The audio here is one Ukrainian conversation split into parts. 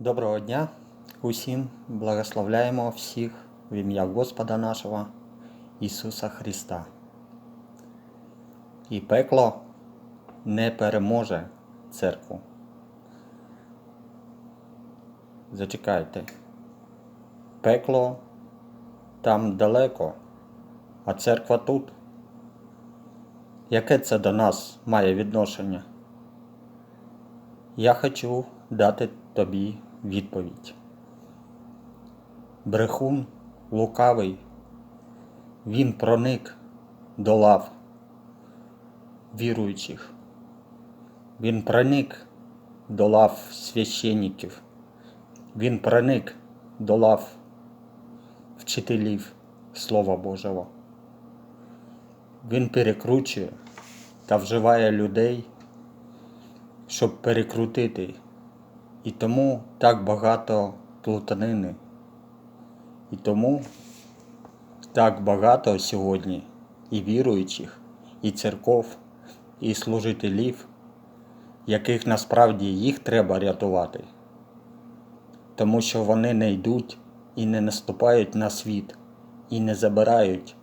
Доброго дня усім, благословляємо всіх в ім'я Господа нашого Ісуса Христа. І пекло не переможе церкву. Зачекайте. Пекло там далеко, а церква тут. Яке це до нас має відношення? Я хочу дати тобі відповідь. Брехун лукавий, він проник до лав віруючих. Він проник до лав священників. Він проник до лав вчителів Слова Божого. Він перекручує та вживає людей, щоб перекрутити. І тому так багато плутанини. І тому так багато сьогодні і віруючих, і церков, і служителів, яких насправді їх треба рятувати. Тому що вони не йдуть і не наступають на світ, і не забирають.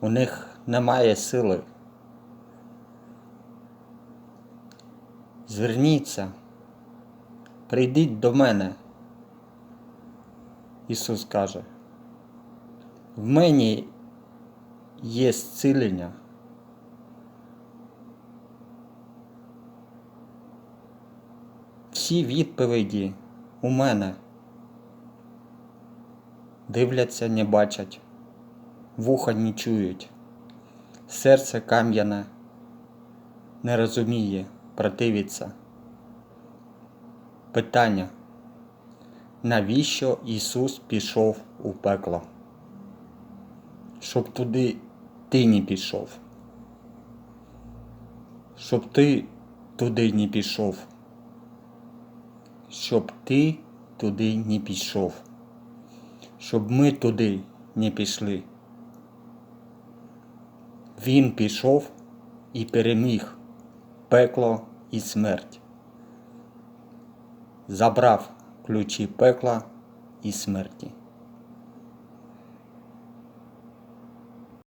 У них немає сили. Зверніться, прийдіть до мене. Ісус каже, в мені є зцілення. Всі відповіді у мене. Дивляться, не бачать, вуха не чують, серце кам'яне не розуміє, противиться. Питання. Навіщо Ісус пішов у пекло? Щоб туди ти не пішов. Щоб ти туди не пішов. Щоб ти туди не пішов. Щоб ми туди не пішли. Він пішов і переміг пекло і смерть. Забрав ключі пекла і смерті.